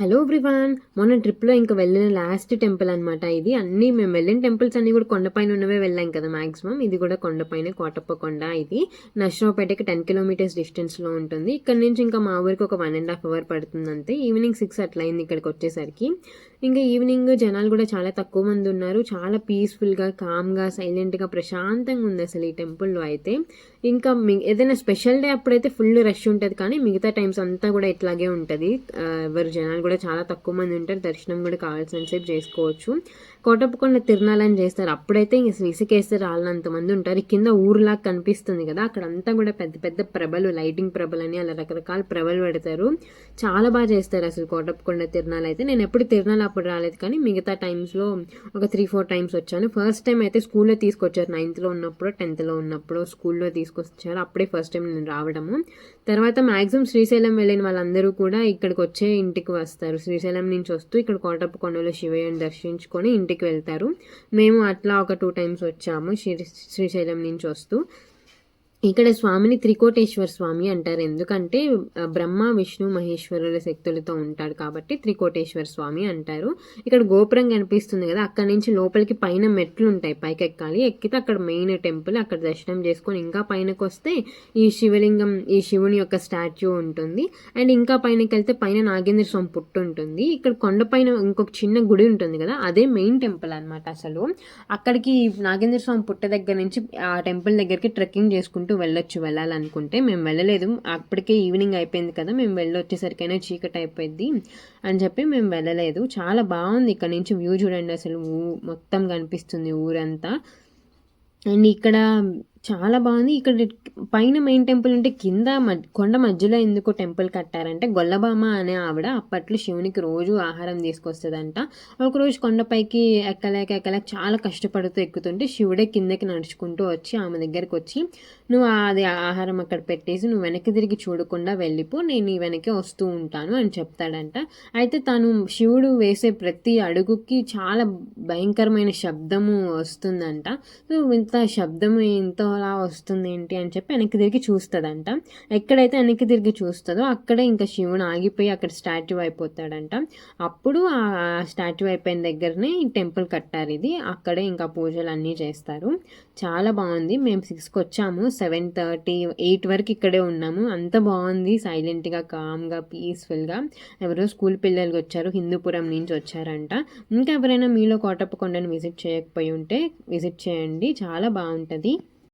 Hello everyone మొన్న ట్రిప్లో ఇంకా వెళ్ళిన లాస్ట్ టెంపుల్ అనమాట ఇది. అన్నీ మేము వెళ్ళిన టెంపుల్స్ అన్నీ కూడా కొండపైన ఉన్నవే వెళ్ళాం కదా మాక్సిమం ఇది కూడా కొండపైన కోటప్ప కొండ ఇది. నర్సరావుపేటకి టెన్ కిలోమీటర్స్ డిస్టెన్స్లో ఉంటుంది. ఇక్కడ నుంచి ఇంకా మా ఊరికి ఒక వన్ అండ్ హాఫ్ అవర్ పడుతుంది అంతే. ఈవినింగ్ సిక్స్ అట్లా అయింది ఇక్కడికి వచ్చేసరికి. ఇంకా ఈవినింగ్ జనాలు కూడా చాలా తక్కువ మంది ఉన్నారు. చాలా పీస్ఫుల్గా కామ్గా సైలెంట్గా ప్రశాంతంగా ఉంది అసలు ఈ టెంపుల్లో అయితే. ఇంకా ఏదైనా స్పెషల్ డే అప్పుడైతే ఫుల్ రష్ ఉంటుంది. కానీ మిగతా టైమ్స్ అంతా కూడా ఇట్లాగే ఉంటుంది. ఎవరు జనాలు కూడా చాలా తక్కువ మంది ఉంటారు. దర్శనం కూడా కావాల్సిన సేపు చేసుకోవచ్చు. కోటప్పకొండ తిరునాలని చేస్తారు. అప్పుడైతే ఇంక ఇసుకేస్తే రాళ్ళంత మంది ఉంటారు. ఈ కింద ఊరులాగా కనిపిస్తుంది కదా అక్కడ అంతా కూడా పెద్ద పెద్ద ప్రభలు లైటింగ్ ప్రభలు అని అలా రకరకాల ప్రభలు పెడతారు. చాలా బాగా చేస్తారు అసలు కోటప్పకొండ తిరునాలు అయితే. నేను ఎప్పుడు తిరునాలు అప్పుడు రాలేదు కానీ మిగతా టైమ్స్లో ఒక త్రీ ఫోర్ టైమ్స్ వచ్చాను. ఫస్ట్ టైం అయితే స్కూల్లో తీసుకొచ్చారు. నైన్త్లో ఉన్నప్పుడు టెన్త్లో ఉన్నప్పుడు స్కూల్లో తీసుకొచ్చారు. అప్పుడే ఫస్ట్ టైం నేను రావడము. తర్వాత మ్యాక్సిమం శ్రీశైలం వెళ్ళిన వాళ్ళందరూ కూడా ఇక్కడికి వచ్చే ఇంటికి వస్తారు శ్రీశైలం నుంచి వస్తూ ఇక్కడ కోటప్ప కొండలో శివయ్యని దర్శించుకొని ఇంటికి వెళ్తారు. మేము అట్లా ఒక టూ టైమ్స్ వచ్చాము. శ్రీ శ్రీశైలం నుంచి వస్తూ. ఇక్కడ స్వామిని త్రికోటేశ్వర స్వామి అంటారు. ఎందుకంటే బ్రహ్మ విష్ణు మహేశ్వరుల శక్తులతో ఉంటాడు కాబట్టి త్రికోటేశ్వర స్వామి అంటారు. ఇక్కడ గోపురం కనిపిస్తుంది కదా అక్కడ నుంచి లోపలికి పైన మెట్లు ఉంటాయి పైకి ఎక్కాలి ఎక్కితే అక్కడ మెయిన్ టెంపుల్ అక్కడ దర్శనం చేసుకొని ఇంకా పైనకి వస్తే ఈ శివలింగం ఈ శివుని యొక్క స్టాచ్యూ ఉంటుంది. అండ్ ఇంకా పైనకి వెళ్తే పైన నాగేంద్ర స్వామి పుట్టు ఉంటుంది. ఇక్కడ కొండపైన ఇంకొక చిన్న గుడి ఉంటుంది కదా అదే మెయిన్ టెంపుల్ అన్నమాట అసలు. అక్కడికి నాగేంద్ర స్వామి పుట్ట దగ్గర నుంచి ఆ టెంపుల్ దగ్గరికి ట్రెక్కింగ్ చేసుకుంటూ వెళ్ళొచ్చు వెళ్ళాలనుకుంటే. మేము వెళ్ళలేదు. అప్పటికే ఈవినింగ్ అయిపోయింది కదా మేము వెళ్ళొచ్చేసరికైనా చీకటి అయిపోయింది అని చెప్పి మేము వెళ్ళలేదు. చాలా బాగుంది ఇక్కడ నుంచి వ్యూ చూడండి అసలు. ఊ- మొత్తం కనిపిస్తుంది ఊరంతా. అండ్ ఇక్కడ చాలా బాగుంది. ఇక్కడ పైన మెయిన్ టెంపుల్ ఉంటే కింద కొండ మధ్యలో ఎందుకు టెంపుల్ కట్టారంటే గొల్లబామ అనే ఆవిడ అప్పట్లో శివునికి రోజు ఆహారం తీసుకొస్తుందంట. ఒకరోజు కొండపైకి ఎక్కలేక ఎక్కలేక చాలా కష్టపడుతూ ఎక్కుతుంటే శివుడే కిందకి నడుచుకుంటూ వచ్చి ఆమె దగ్గరికి వచ్చి నువ్వు అది ఆహారం అక్కడ పెట్టేసి నువ్వు వెనక్కి తిరిగి చూడకుండా వెళ్ళిపో నేను నీ వెనకే వస్తూ ఉంటాను అని చెప్తాడంట. అయితే తను శివుడు వేసే ప్రతి అడుగుకి చాలా భయంకరమైన శబ్దము వస్తుందంట. సో ఇంత శబ్దం ఇంతలా వస్తుంది ఏంటి అని చెప్పి వెనక్కి తిరిగి చూస్తుందంట. ఎక్కడైతే వెనక్కి తిరిగి చూస్తుందో అక్కడే ఇంకా శివుడు ఆగిపోయి అక్కడ స్టాట్యూ అయిపోతాడంట. అప్పుడు ఆ స్టాట్యూ అయిపోయిన దగ్గరనే ఈ టెంపుల్ కట్టారు ఇది. అక్కడే ఇంకా పూజలు అన్నీ చేస్తారు. చాలా బాగుంది. మేము సిక్స్కి వచ్చాము. సెవెన్ థర్టీ ఎయిట్ వరకు ఇక్కడే ఉన్నాము. అంత బాగుంది. సైలెంట్గా కామ్గా పీస్ఫుల్గా. ఎవరో స్కూల్ పిల్లలకి వచ్చారు. హిందూపురం నుంచి వచ్చారంట. ఇంకా ఎవరైనా మీలో కోటప్పకొండను విజిట్ చేయకపోయి ఉంటే విజిట్ చేయండి. చాలా బాగుంటుంది.